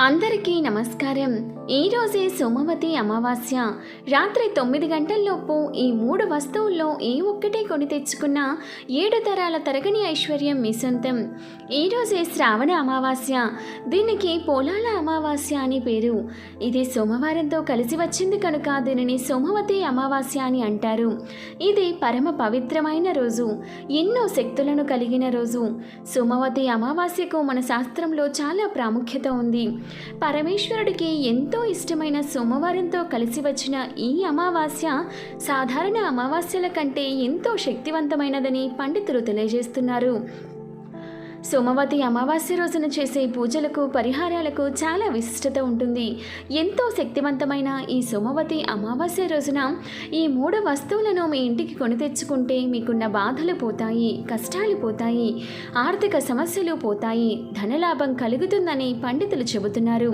అందరికీ నమస్కారం. ఈరోజే సోమవతి అమావాస్య. రాత్రి తొమ్మిది గంటల్లోపు ఈ మూడు వస్తువుల్లో ఏ ఒక్కటే కొని తెచ్చుకున్నా ఏడు తరాల తరగని ఐశ్వర్యం మీ సొంతం. ఈరోజే శ్రావణ అమావాస్య. దీనికి పోలాల అమావాస్య అని పేరు. ఇది సోమవారంతో కలిసి వచ్చింది కనుక దీనిని సోమవతి అమావాస్య అని అంటారు. ఇది పరమ పవిత్రమైన రోజు. ఎన్నో శక్తులను కలిగిన రోజు. సోమవతి అమావాస్యకు మన శాస్త్రంలో చాలా ప్రాముఖ్యత ఉంది. పరమేశ్వరుడికి ఎంతో ఇష్టమైన సోమవారంతో కలిసి వచ్చిన ఈ అమావాస్య సాధారణ అమావాస్యల కంటే ఎంతో శక్తివంతమైనదని పండితులు తెలియజేస్తున్నారు. సోమవతి అమావాస్య రోజున చేసే పూజలకు పరిహారాలకు చాలా విశిష్టత ఉంటుంది. ఎంతో శక్తివంతమైన ఈ సోమవతి అమావాస్య రోజున ఈ మూడు వస్తువులను మీ ఇంటికి కొని తెచ్చుకుంటే మీకున్న బాధలు పోతాయి కష్టాలు పోతాయి ఆర్థిక సమస్యలు పోతాయి ధనలాభం కలుగుతుందని పండితులు చెబుతున్నారు.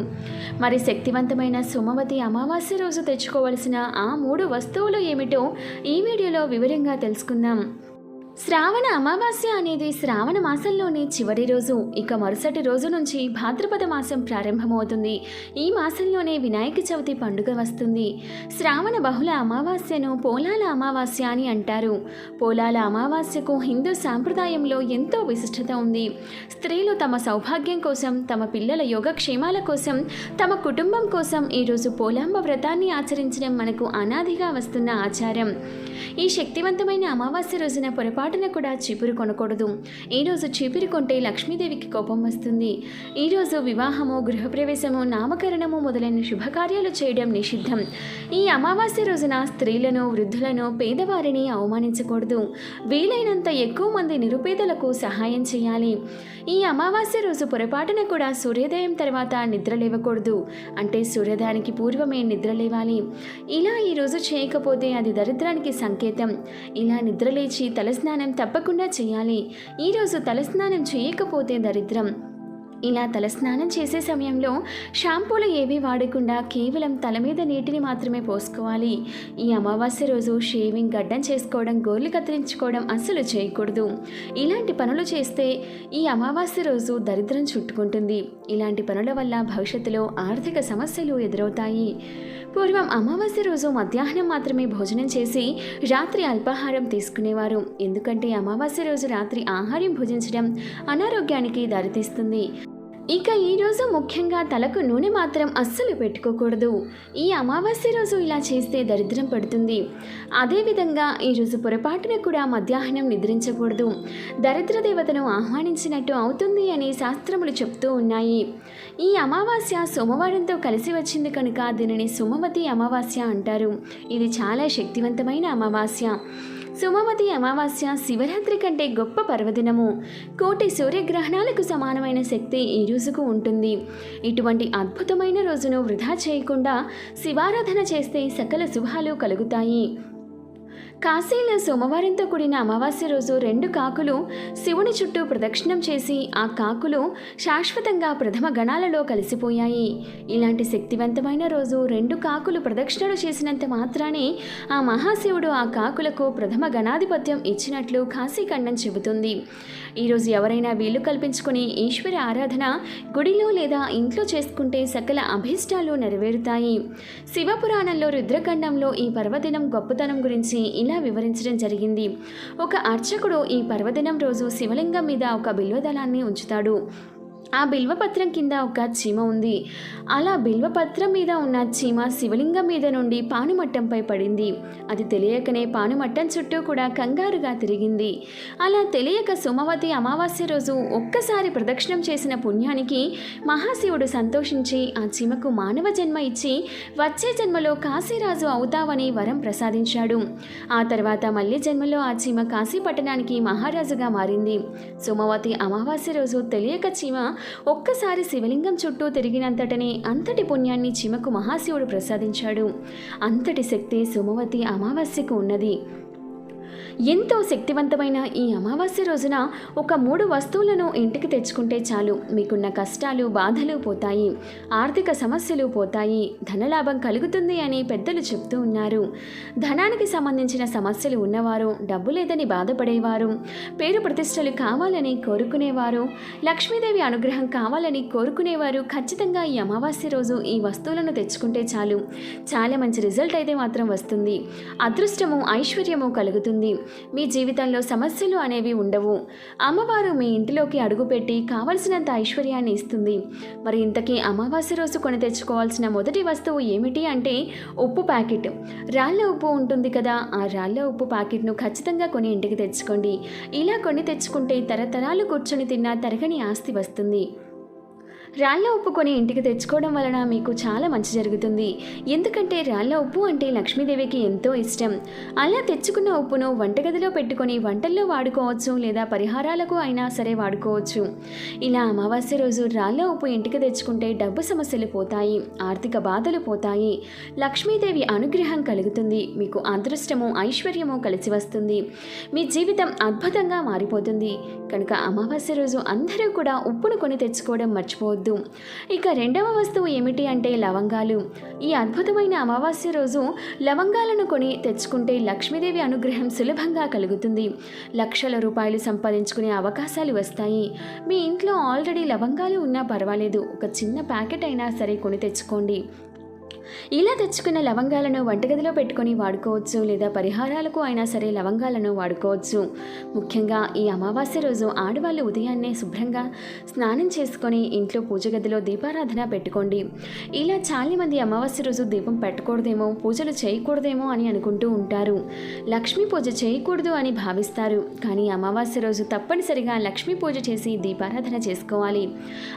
మరి శక్తివంతమైన సోమవతి అమావాస్య రోజు తెచ్చుకోవలసిన ఆ మూడు వస్తువులు ఏమిటో ఈ వీడియోలో వివరంగా తెలుసుకుందాం. శ్రావణ అమావాస్య అనేది శ్రావణ మాసంలోనే చివరి రోజు. ఇక మరుసటి రోజు నుంచి భాద్రపద మాసం ప్రారంభమవుతుంది. ఈ మాసంలోనే వినాయక చవితి పండుగ వస్తుంది. శ్రావణ బహుళ అమావాస్యను పోలాల అమావాస్య అని అంటారు. పోలాల అమావాస్యకు హిందూ సాంప్రదాయంలో ఎంతో విశిష్టత ఉంది. స్త్రీలు తమ సౌభాగ్యం కోసం తమ పిల్లల యోగక్షేమాల కోసం తమ కుటుంబం కోసం ఈరోజు పోలాంబ వ్రతాన్ని ఆచరించడం మనకు అనాదిగా వస్తున్న ఆచారం. ఈ శక్తివంతమైన అమావాస్య రోజున పొరపాటు పొరపాటున కూడా చీపురు కొనకూడదు. ఈరోజు చీపురు కొంటే లక్ష్మీదేవికి కోపం వస్తుంది. ఈరోజు వివాహము గృహప్రవేశము నామకరణము మొదలైన శుభకార్యాలు చేయడం నిషిద్ధం. ఈ అమావాస్య రోజున స్త్రీలను వృద్ధులను పేదవారిని అవమానించకూడదు. వీలైనంత ఎక్కువ మంది నిరుపేదలకు సహాయం చేయాలి. ఈ అమావాస్య రోజు పొరపాటున కూడా సూర్యోదయం తర్వాత నిద్ర లేవకూడదు. అంటే సూర్యోదయానికి పూర్వమే నిద్ర లేవాలి. ఇలా ఈరోజు చేయకపోతే అది దరిద్రానికి సంకేతం. ఇలా నిద్రలేచి తలస్నానం తప్పకుండా చేయాలి. ఈరోజు తలస్నానం చేయకపోతే దరిద్రం. ఇలా తలస్నానం చేసే సమయంలో షాంపూలు ఏవీ వాడకుండా కేవలం తల మీద నీటిని మాత్రమే పోసుకోవాలి. ఈ అమావాస్య రోజు షేవింగ్ గడ్డం చేసుకోవడం గోర్లు కత్తిరించుకోవడం అస్సలు చేయకూడదు. ఇలాంటి పనులు చేస్తే ఈ అమావాస్య రోజు దరిద్రం చుట్టుకుంటుంది. ఇలాంటి పనుల వల్ల భవిష్యత్తులో ఆర్థిక సమస్యలు ఎదురవుతాయి. పూర్వం అమావాస్య రోజు మధ్యాహ్నం మాత్రమే భోజనం చేసి రాత్రి అల్పాహారం తీసుకునేవారు. ఎందుకంటే అమావాస్య రోజు రాత్రి ఆహారం భుజించడం అనారోగ్యానికి దారితీస్తుంది. ఇక ఈరోజు ముఖ్యంగా తలకు నూనె మాత్రం అస్సలు పెట్టుకోకూడదు. ఈ అమావాస్య రోజు ఇలా చేస్తే దరిద్రం పడుతుంది. అదేవిధంగా ఈరోజు పొరపాటున కూడా మధ్యాహ్నం నిద్రించకూడదు. దరిద్ర దేవతను ఆహ్వానించినట్టు అవుతుంది అని శాస్త్రములు చెప్తూ ఉన్నాయి. ఈ అమావాస్య సోమవారంతో కలిసి వచ్చింది కనుక దీనిని సోమవతి అమావాస్య అంటారు. ఇది చాలా శక్తివంతమైన అమావాస్య. సుమవతి అమావాస్య శివరాత్రి కంటే గొప్ప పర్వదినము. కోటి సూర్యగ్రహణాలకు సమానమైన శక్తి ఈ రోజుకు ఉంటుంది. ఇటువంటి అద్భుతమైన రోజును వృధా చేయకుండా శివారాధన చేస్తే సకల శుభాలు కలుగుతాయి. కాశీలో సోమవారంతో కూడిన అమావాస్య రోజు రెండు కాకులు శివుని చుట్టూ ప్రదక్షిణం చేసి ఆ కాకులు శాశ్వతంగా ప్రథమ గణాలలో కలిసిపోయాయి. ఇలాంటి శక్తివంతమైన రోజు రెండు కాకులు ప్రదక్షిణలు చేసినంత మాత్రానే ఆ మహాశివుడు ఆ కాకులకు ప్రథమ గణాధిపత్యం ఇచ్చినట్లు కాశీఖండం చెబుతుంది. ఈరోజు ఎవరైనా వీలు కల్పించుకుని ఈశ్వర ఆరాధన గుడిలో లేదా ఇంట్లో చేసుకుంటే సకల అభీష్టాలు నెరవేరుతాయి. శివపురాణంలో రుద్రఖండంలో ఈ పర్వదినం గొప్పతనం గురించి ఇలా వివరించడం జరిగింది. ఒక అర్చకుడు ఈ పర్వదినం రోజు శివలింగం మీద ఒక బిల్వదళాన్ని ఉంచుతాడు. ఆ బిల్వపత్రం కింద ఒక చీమ ఉంది. అలా బిల్వపత్రం మీద ఉన్న చీమ శివలింగం మీద నుండి పానుమట్టంపై పడింది. అది తెలియకనే పానుమట్టం చుట్టూ కూడా కంగారుగా తిరిగింది. అలా తెలియక సోమవతి అమావాస్య రోజు ఒక్కసారి ప్రదక్షిణం చేసిన పుణ్యానికి మహాశివుడు సంతోషించి ఆ చీమకు మానవ జన్మ ఇచ్చి వచ్చే జన్మలో కాశీరాజు అవుతావని వరం ప్రసాదించాడు. ఆ తర్వాత మళ్ళీ జన్మలో ఆ చీమ కాశీ పట్టణానికి మహారాజుగా మారింది. సోమవతి అమావాస్య రోజు తెలియక చీమ ఒక్కసారి శివలింగం చుట్టూ తిరిగినంతటనే అంతటి పుణ్యాన్ని చిమకు మహాశివుడు ప్రసాదించాడు. అంతటి శక్తి సోమవతి అమావాస్యకు ఉన్నది. ఎంతో శక్తివంతమైన ఈ అమావాస్య రోజున ఒక మూడు వస్తువులను ఇంటికి తెచ్చుకుంటే చాలు. మీకున్న కష్టాలు బాధలు పోతాయి. ఆర్థిక సమస్యలు పోతాయి. ధనలాభం కలుగుతుంది అని పెద్దలు చెప్తూ ఉన్నారు. ధనానికి సంబంధించిన సమస్యలు ఉన్నవారు డబ్బు లేదని బాధపడేవారు పేరు ప్రతిష్టలు కావాలని కోరుకునేవారు లక్ష్మీదేవి అనుగ్రహం కావాలని కోరుకునేవారు ఖచ్చితంగా ఈ అమావాస్య రోజు ఈ వస్తువులను తెచ్చుకుంటే చాలు. చాలా మంచి రిజల్ట్ అయితే మాత్రం వస్తుంది. అదృష్టము ఐశ్వర్యము కలుగుతుంది. మీ జీవితంలో సమస్యలు అనేవి ఉండవు. అమ్మవారు మీ ఇంటిలోకి అడుగుపెట్టి కావలసినంత ఐశ్వర్యాన్ని ఇస్తుంది. మరి ఇంతకీ అమావాస్య రోజు కొని తెచ్చుకోవాల్సిన మొదటి వస్తువు ఏమిటి అంటే ఉప్పు ప్యాకెట్. రాళ్ళ ఉప్పు ఉంటుంది కదా ఆ రాళ్ళ ఉప్పు ప్యాకెట్ను ఖచ్చితంగా కొని ఇంటికి తెచ్చుకోండి. ఇలా కొని తెచ్చుకుంటే తరతరాలు కూర్చొని తిన్న తరగని ఆస్తి వస్తుంది. రాళ్ళ ఉప్పు కొని ఇంటికి తెచ్చుకోవడం వలన మీకు చాలా మంచి జరుగుతుంది. ఎందుకంటే రాళ్ళ ఉప్పు అంటే లక్ష్మీదేవికి ఎంతో ఇష్టం. అలా తెచ్చుకున్న ఉప్పును వంటగదిలో పెట్టుకొని వంటల్లో వాడుకోవచ్చు లేదా పరిహారాలకు అయినా సరే వాడుకోవచ్చు. ఇలా అమావాస్య రోజు రాళ్ళ ఉప్పు ఇంటికి తెచ్చుకుంటే డబ్బు సమస్యలు పోతాయి ఆర్థిక బాధలు పోతాయి. లక్ష్మీదేవి అనుగ్రహం కలుగుతుంది. మీకు అదృష్టము ఐశ్వర్యము కలిసి వస్తుంది. మీ జీవితం అద్భుతంగా మారిపోతుంది. కనుక అమావాస్య రోజు అందరూ కూడా ఉప్పును కొని తెచ్చుకోవడం మర్చిపోవద్దు. ఇక రెండవ వస్తువు ఏమిటి అంటే లవంగాలు. ఈ అద్భుతమైన అమావాస్య రోజు లవంగాలను కొని తెచ్చుకుంటే లక్ష్మీదేవి అనుగ్రహం సులభంగా కలుగుతుంది. లక్షల రూపాయలు సంపాదించుకునే అవకాశాలు వస్తాయి. మీ ఇంట్లో ఆల్రెడీ లవంగాలు ఉన్నా పర్వాలేదు. ఒక చిన్న ప్యాకెట్ అయినా సరే కొని తెచ్చుకోండి. ఇలా తెచ్చుకున్న లవంగాలను వంటగదిలో పెట్టుకొని వాడుకోవచ్చు లేదా పరిహారాలకు అయినా సరే లవంగాలను వాడుకోవచ్చు. ముఖ్యంగా ఈ అమావాస్య రోజు ఆడవాళ్ళు ఉదయాన్నే శుభ్రంగా స్నానం చేసుకొని ఇంట్లో పూజ గదిలో దీపారాధన పెట్టుకోండి. ఇలా చాలామంది అమావాస్య రోజు దీపం పెట్టకూడదేమో పూజలు చేయకూడదేమో అని అనుకుంటూ ఉంటారు. లక్ష్మీ పూజ చేయకూడదు అని భావిస్తారు. కానీ అమావాస్య రోజు తప్పనిసరిగా లక్ష్మీ పూజ చేసి దీపారాధన చేసుకోవాలి.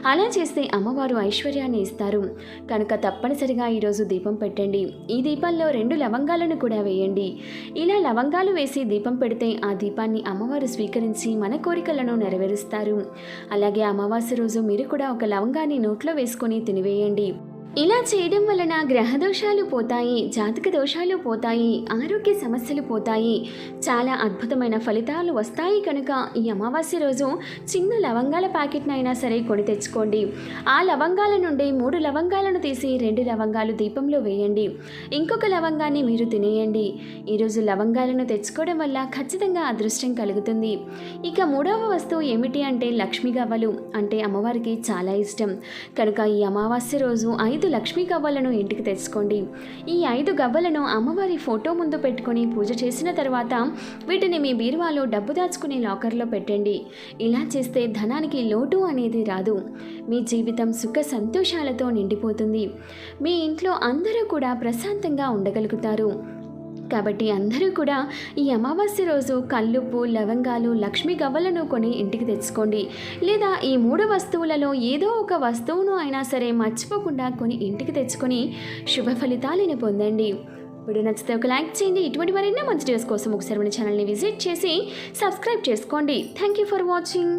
అలా చేస్తే అమ్మవారు ఐశ్వర్యాన్ని ఇస్తారు. కనుక తప్పనిసరిగా ఈరోజు దీపం పెట్టండి. ఈ దీపంలో రెండు లవంగాలను కూడా వేయండి. ఇలా లవంగాలు వేసి దీపం పెడితే ఆ దీపాన్ని అమ్మవారు స్వీకరించి మన కోరికలను నెరవేరుస్తారు. అలాగే అమావాస్య రోజు మీరు కూడా ఒక లవంగాన్ని నోట్లో వేసుకొని తినివేయండి. ఇలా చేయడం వలన గ్రహ దోషాలు పోతాయి జాతక దోషాలు పోతాయి ఆరోగ్య సమస్యలు పోతాయి. చాలా అద్భుతమైన ఫలితాలు వస్తాయి కనుక ఈ అమావాస్య రోజు చిన్న లవంగాల ప్యాకెట్నైనా సరే కొని తెచ్చుకోండి. ఆ లవంగాల నుండి మూడు లవంగాలను తీసి రెండు లవంగాలు దీపంలో వేయండి. ఇంకొక లవంగాన్ని మీరు తినేయండి. ఈరోజు లవంగాలను తెచ్చుకోవడం వల్ల ఖచ్చితంగా అదృష్టం కలుగుతుంది. ఇక మూడవ వస్తువు ఏమిటి అంటే లక్ష్మీ గవ్వలు అంటే అమ్మవారికి చాలా ఇష్టం. కనుక ఈ అమావాస్య రోజు ఐదు లక్ష్మీ గవ్వలను ఇంటికి తెచ్చుకోండి. ఈ ఐదు గవ్వలను అమ్మవారి ఫోటో ముందు పెట్టుకొని పూజ చేసిన తర్వాత వీటిని మీ బీరువాలో డబ్బు దాచుకునే లాకర్లో పెట్టండి. ఇలా చేస్తే ధనానికి లోటు అనేది రాదు. మీ జీవితం సుఖ సంతోషాలతో నిండిపోతుంది. మీ ఇంట్లో అందరూ కూడా ప్రశాంతంగా ఉండగలుగుతారు. కాబట్టి అందరూ కూడా ఈ అమావాస్య రోజు కల్లుప్పు లవంగాలు లక్ష్మీ గవ్వలను కొని ఇంటికి తెచ్చుకోండి. లేదా ఈ మూడు వస్తువులలో ఏదో ఒక వస్తువును అయినా సరే మర్చిపోకుండా కొని ఇంటికి తెచ్చుకొని శుభ ఫలితాలను పొందండి. వీడియో నచ్చితే ఒక లైక్ చేయండి. ఇటువంటి మరెన్నో మంచి డేస్ కోసం ఒకసారి మన ఛానల్ని విజిట్ చేసి సబ్స్క్రైబ్ చేసుకోండి. Thank you for watching